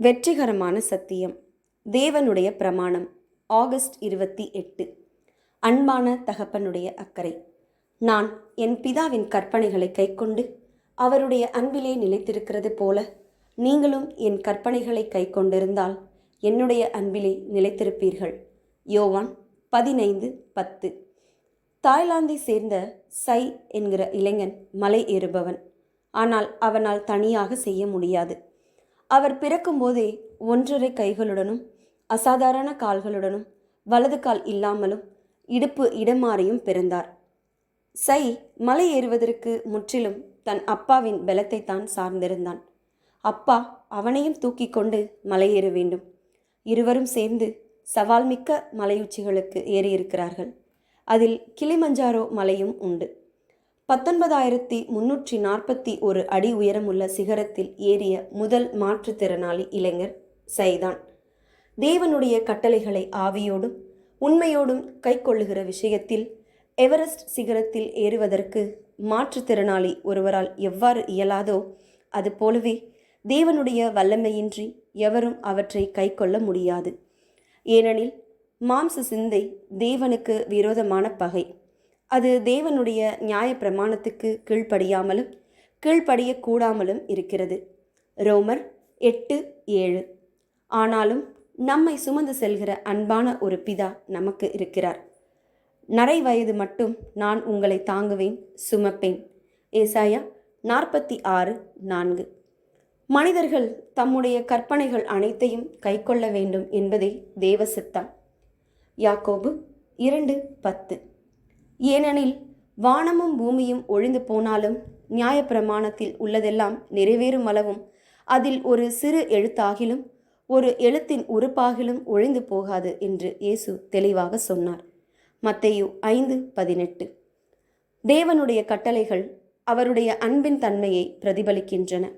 வெற்றிகரமான சத்தியம். தேவனுடைய பிரமாணம் ஆகஸ்ட் இருபத்தி எட்டு. அன்பான தகப்பனுடைய அக்கறை நான் என் பிதாவின் கற்பனைகளை கைக்கொண்டு அவருடைய அன்பிலே நிலைத்திருக்கிறது போல நீங்களும் என் கற்பனைகளை கைக்கொண்டிருந்தால் என்னுடைய அன்பிலே நிலைத்திருப்பீர்கள். யோவான் பதினைந்து பத்து. தாய்லாந்தை சேர்ந்த சை என்கிற இளைஞன் மலை ஏறுபவன். ஆனால் அவனால் தனியாக செய்ய முடியாது. அவர் பிறக்கும்போதே ஒன்றரை கைகளுடனும் அசாதாரண கால்களுடனும் வலது கால் இல்லாமலும் இடுப்பு இடமாறியும் பிறந்தார். சை மலை ஏறுவதற்கு முற்றிலும் தன் அப்பாவின் பலத்தை தான் சார்ந்திருந்தான். அப்பா அவனையும் தூக்கி கொண்டு மலையேற வேண்டும். இருவரும் சேர்ந்து சவால் மிக்க மலையுச்சிகளுக்கு ஏறியிருக்கிறார்கள். அதில் கிளிமஞ்சாரோ மலையும் உண்டு. பத்தொன்பதாயிரத்தி முன்னூற்றி நாற்பத்தி ஒரு அடி உயரமுள்ள சிகரத்தில் ஏறிய முதல் மாற்றுத்திறனாளி இளைஞர் சைதான். தேவனுடைய கட்டளைகளை ஆவியோடும் உண்மையோடும் கைக்கொள்ளுகிற விஷயத்தில் எவரெஸ்ட் சிகரத்தில் ஏறுவதற்கு மாற்றுத்திறனாளி ஒருவரால் எவ்வாறு இயலாதோ அதுபோலவே தேவனுடைய வல்லமையின்றி எவரும் அவற்றை கைக்கொள்ள முடியாது. ஏனெனில் மாம்ச சிந்தை தேவனுக்கு விரோதமான பகை. அது தேவனுடைய நியாய பிரமாணத்துக்கு கீழ்ப்படியாமலும் கீழ்ப்படியக்கூடாமலும் இருக்கிறது. ரோமர் எட்டு ஏழு. ஆனாலும் நம்மை சுமந்து செல்கிற அன்பான ஒரு பிதா நமக்கு இருக்கிறார். நரை வயது மட்டும் நான் உங்களை தாங்குவேன் சுமப்பேன். ஏசாயா நாற்பத்தி ஆறு நான்கு. மனிதர்கள் தம்முடைய கற்பனைகள் அனைத்தையும் கைக்கொள்ள வேண்டும் என்பதே தேவசித்தம் யாக்கோபு இரண்டு பத்து. ஏனெனில் வானமும் பூமியும் ஒழிந்து போனாலும் நியாயப்பிரமாணத்தில் உள்ளதெல்லாம் நிறைவேறும் அளவும் அதில் ஒரு சிறு எழுத்தாகிலும் ஒரு எழுத்தின் உறுப்பாகிலும் ஒழிந்து போகாது என்று இயேசு தெளிவாக சொன்னார். மத்தையு ஐந்து பதினெட்டு. தேவனுடைய கட்டளைகள் அவருடைய அன்பின் தன்மையை பிரதிபலிக்கின்றன.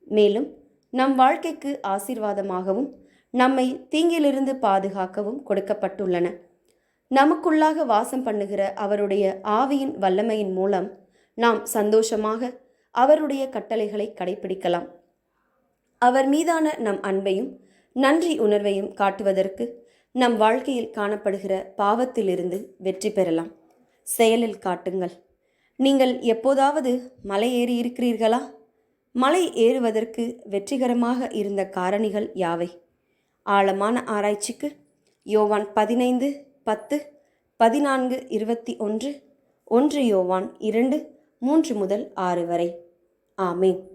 மேலும் நம் வாழ்க்கைக்கு ஆசீர்வாதமாகவும் நம்மை தீங்கிலிருந்து பாதுகாக்கவும் கொடுக்கப்பட்டுள்ளன. நமக்குள்ளாக வாசம் பண்ணுகிற அவருடைய ஆவியின் வல்லமையின் மூலம் நாம் சந்தோஷமாக அவருடைய கட்டளைகளை கடைபிடிக்கலாம் அவர் மீதான நம் அன்பையும் நன்றி உணர்வையும் காட்டுவதற்கு நம் வாழ்க்கையில் காணப்படுகிற பாவத்திலிருந்து வெற்றி பெறலாம். செயலில் காட்டுங்கள். நீங்கள் எப்போதாவது மலை ஏறி இருக்கிறீர்களா? மலை ஏறுவதற்கு வெற்றிகரமாக இருந்த காரணிகள் யாவை? ஆழமான ஆராய்ச்சிக்கு யோவான் பதினைந்து பத்து பதினான்கு இருபத்தி ஒன்று ஒன்று யோவான் இரண்டு மூன்று முதல் ஆறு வரை. ஆமேன்.